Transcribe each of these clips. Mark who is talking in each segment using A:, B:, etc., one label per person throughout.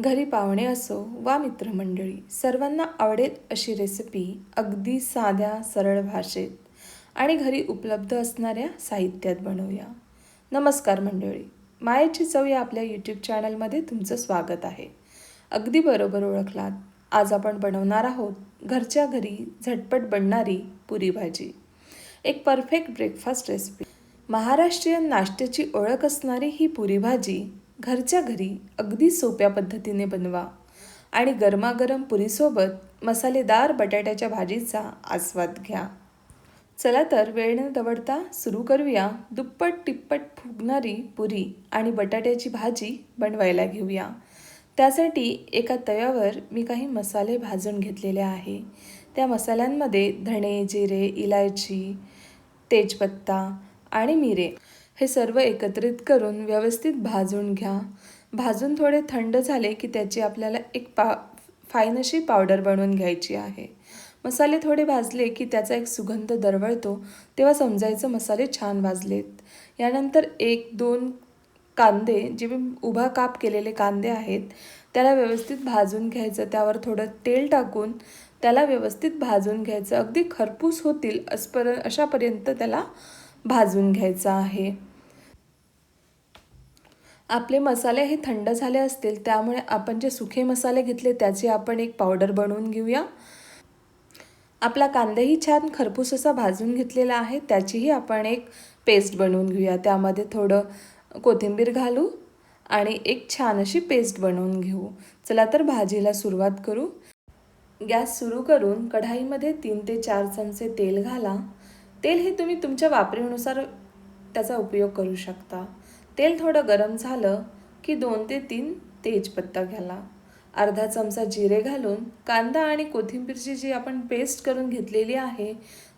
A: घरी पाहुणे असो वा मित्रमंडळी सर्वांना आवडेल अशी रेसिपी अगदी साध्या सरळ भाषेत आणि घरी उपलब्ध असणाऱ्या साहित्यात बनवूया. नमस्कार मंडळी मायेची चव या आपल्या यूट्यूब चॅनलमध्ये तुमचं स्वागत आहे. अगदी बरोबर ओळखलात. आज आपण बनवणार आहोत घरच्या घरी झटपट बनणारी पुरी भाजी. एक परफेक्ट ब्रेकफास्ट रेसिपी महाराष्ट्रीयन नाश्त्याची ओळख असणारी ही पुरी भाजी घरच्या घरी अगदी सोप्या पद्धतीने बनवा आणि गरमागरम पुरीसोबत मसालेदार बटाट्याच्या भाजीचा आस्वाद घ्या. चला तर वेळ न दवडता सुरू करूया दुप्पट टिप्पट फुगणारी पुरी आणि बटाट्याची भाजी बनवायला घेऊया. त्यासाठी एका तव्यावर मी काही मसाले भाजून घेतलेले आहे. त्या मसाल्यांमध्ये धणे जिरे इलायची तेजपत्ता आणि मिरे हे सर्व एकत्रित करून व्यवस्थित भाजून घ्या. भाजून थोडे थंड झाले की त्याची आपल्याला एक पा फाईन अशी पावडर बनवून घ्यायची आहे. मसाले थोडे भाजले की त्याचा एक सुगंध दरवळतो तेव्हा समजायचं मसाले छान भाजलेत. यानंतर एक दोन कांदे जे मी उभा काप केलेले कांदे आहेत त्याला व्यवस्थित भाजून घ्यायचं. त्यावर थोडं तेल टाकून त्याला व्यवस्थित भाजून घ्यायचं. अगदी खरपूस होतील असपर अशापर्यंत त्याला भाजून घ्यायचं आहे. आपले मसाले हे थंड झाले असतील त्यामुळे आपण जे सुखे मसाले घेतले त्याची आपण एक पावडर बनवून घेऊया. आपला कांदेही छान खरपूस असा भाजून घेतलेला आहे त्याचीही आपण एक पेस्ट बनवून घेऊया. त्यामध्ये थोडं कोथिंबीर घालू आणि एक छान अशी पेस्ट बनवून घेऊ. चला तर भाजीला सुरुवात करू. गॅस सुरू करून कढाईमध्ये तीन ते चार चमचे तेल घाला. तेल हे तुम्ही तुमच्या वापरीनुसार त्याचा उपयोग करू शकता. तेल थोडं गरम झालं की दोन ते तीन तेजपत्ता घाला अर्धा चमचा जिरे घालून कांदा आणि कोथिंबीरची जी आपण पेस्ट करून घेतलेली आहे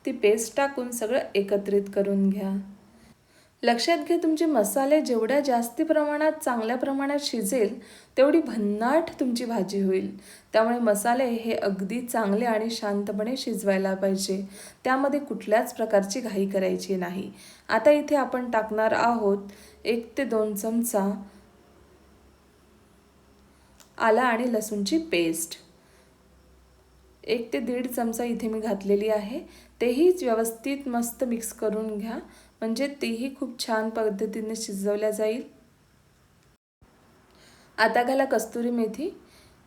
A: ती पेस्ट टाकून सगळं एकत्रित करून घ्या. लक्षात घ्या तुमचे मसाले जेवढ्या जास्त प्रमाणात चांगल्या प्रमाणात शिजेल तेवढी भन्नाट तुमची भाजी होईल. त्यामुळे मसाले हे अगदी चांगले आणि शांतपणे शिजवायला पाहिजे. त्यामध्ये कुठल्याच प्रकारची घाई करायची नाही. आता इथे आपण टाकणार आहोत एक ते दोन चमचा आला आणि लसूणची पेस्ट. एक ते दीड चमचा इथे मी घातलेली आहे. तेही व्यवस्थित मस्त मिक्स करून घ्या. म्हणजे तेही खूप छान पद्धतीने शिजवल्या जाईल. आता घाला कस्तुरी मेथी.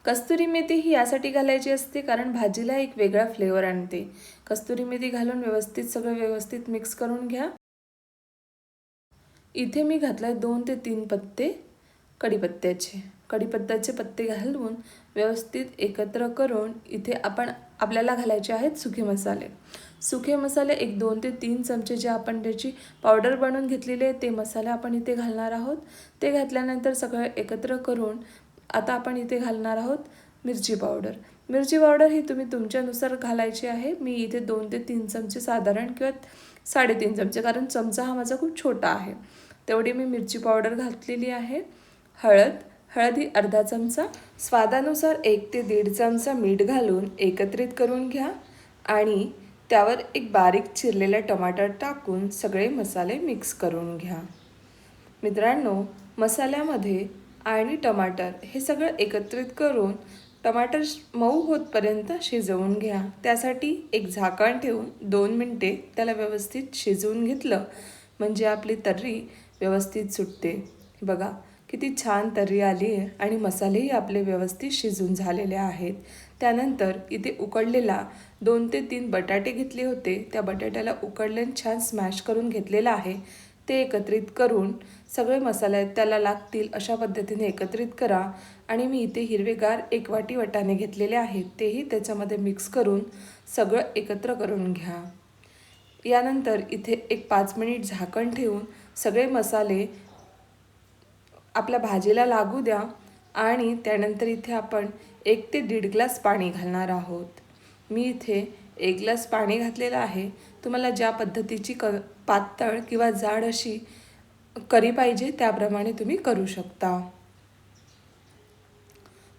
A: कस्तुरी मेथी ही यासाठी घालायची असते कारण भाजीला एक वेगळा फ्लेवर आणते. कस्तुरी मेथी घालून व्यवस्थित सगळं व्यवस्थित मिक्स करून घ्या. इथे मी घातलं दोन ते तीन पत्ते कढीपत्त्याचे. कढीपत्त्याचे पत्ते घालून व्यवस्थित एकत्र करून इथे आपण आपल्याला घालायचे आहेत सुखे मसाले. सुखे मसाले एक दोन ते तीन चमचे जे आपण त्याची पावडर बनवून घेतलेले ते मसाले आपण इथे घालणार आहोत. ते घातल्यानंतर सगळं एकत्र करून आता आपण इथे घालणार आहोत मिरची पावडर मिरची पावडर ही तुम्ही तुमच्यानुसार घालायची आहे. मी इथे दोन ते तीन चमचे साधारण किंवा साडेतीन चमचे कारण चमचा हा माझा खूप छोटा आहे. तेवढी मी मिरची पावडर घातलेली आहे. हळद हळदी अर्धा चमचा स्वादानुसार एक ते दीड चमचा मीठ घालून एकत्रित करून घ्या आणि त्यावर एक बारीक चिरलेला टमाटर टाकून सगळे मसाले मिक्स करून घ्या. मित्रांनो मसाल्यामध्ये आणि टमाटर हे सगळं एकत्रित करून टमाटर मऊ होतपर्यंत शिजवून घ्या. त्यासाठी एक झाकण ठेवून दोन मिनटे त्याला व्यवस्थित शिजवून घेतलं म्हणजे आपली तर्री व्यवस्थित सुटते. बघा किती छान तर्री आली आहे आणि मसालेही आपले व्यवस्थित शिजून झालेले आहेत. त्यानंतर इथे उकडलेला दोन ते तीन बटाटे घेतले होते. त्या बटाट्याला उकडल्यान छान स्मॅश करून घेतलेलं आहे. ते एकत्रित करून सगळे मसाले त्याला लागतील अशा पद्धतीने एकत्रित करा. आणि मी इथे हिरवेगार एक वाटी वटाणे घेतलेले आहेत. तेही त्याच्यामध्ये मिक्स करून सगळं एकत्र करून घ्या. यानंतर इथे एक पाच मिनिट झाकण ठेवून सगळे मसाले आपल्या भाजीला लागू द्या आणि त्यानंतर इथे आपण एक ते दीड ग्लास पाणी घालणार आहोत. मी इथे एक ग्लास पाणी घातलेलं आहे. तुम्हाला ज्या पद्धतीची क पातळ किंवा जाड अशी करी पाहिजे त्याप्रमाणे तुम्ही करू शकता.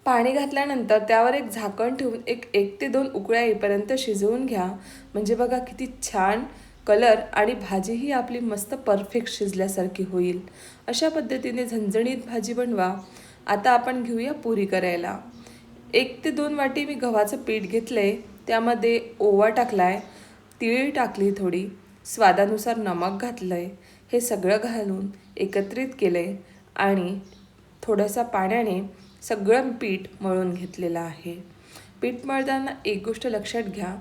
A: पाणी घातल्यानंतर त्यावर एक झाकण ठेवून एक एक ते दोन उकळ्या येईपर्यंत शिजवून घ्या. म्हणजे बघा किती छान कलर आणि भाजीही आपली मस्त परफेक्ट शिजल्यासारखी होईल. अशा पद्धतीने झणझणीत भाजी बनवा. आता आपण घेऊया पुरी करायला. एक ते दोन वाटी मी गव्हाचं पीठ घेतलं आहे त्यामध्ये ओवा टाकला आहे तिळी टाकली थोडी. स्वादानुसार नमक घातलं आहे हे सगळं घालून एकत्रित केलं आहे आणि थोडंसं पाण्याने सगळं पीठ मळून घेतलेलं आहे. पीठ मळताना एक गोष्ट लक्षात घ्या.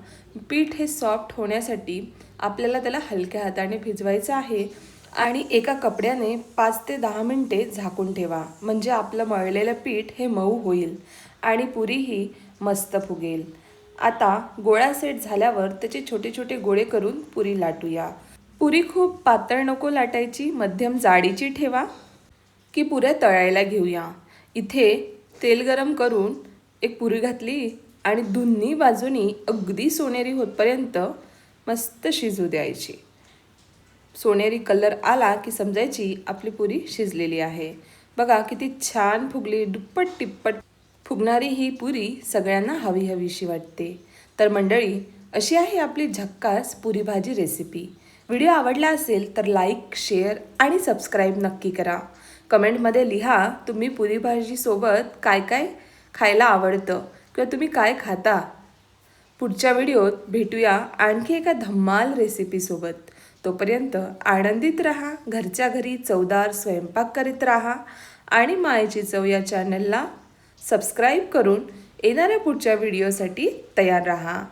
A: पीठ हे सॉफ्ट होण्यासाठी आपल्याला त्याला हलक्या हाताने भिजवायचं आहे आणि एका कपड्याने पाच ते दहा मिनटे झाकून ठेवा. म्हणजे आपलं मळलेलं पीठ हे मऊ होईल आणि पुरीही मस्त फुगेल. आता गोळा सेट झाल्यावर त्याचे छोटे छोटे गोळे करून पुरी लाटूया. पुरी खूप पातळ नको लाटायची मध्यम जाडीची ठेवा. की पुऱ्या तळायला घेऊया. इथे तेल गरम करून एक पुरी घातली आणि दोन्ही बाजूनी अगदी सोनेरी होतपर्यंत मस्त शिजू द्यायची. सोनेरी कलर आला की समजायची आपली पुरी शिजलेली आहे. बघा किती छान फुगली दुप्पट टिप्पट फुगणारी ही पुरी सगळ्यांना हवी हवीशी वाटते. तर मंडळी अशी आहे आपली झक्कास पुरी भाजी रेसिपी. व्हिडिओ आवडला असेल तर लाईक शेअर आणि सबस्क्राईब नक्की करा. कमेंटमध्ये लिहा तुम्ही पुरी भाजीसोबत काय काय खायला आवडतं किंवा तुम्ही काय खाता? पुढच्या व्हिडिओत भेटूया आणखी एका धम्माल रेसिपीसोबत तोपर्यंत आनंदित राहा घरच्या घरी चवदार स्वयंपाक करीत राहा आणि मायेची चव या चॅनलला सबस्क्राईब करून येणाऱ्या पुढच्या व्हिडिओसाठी तयार राहा.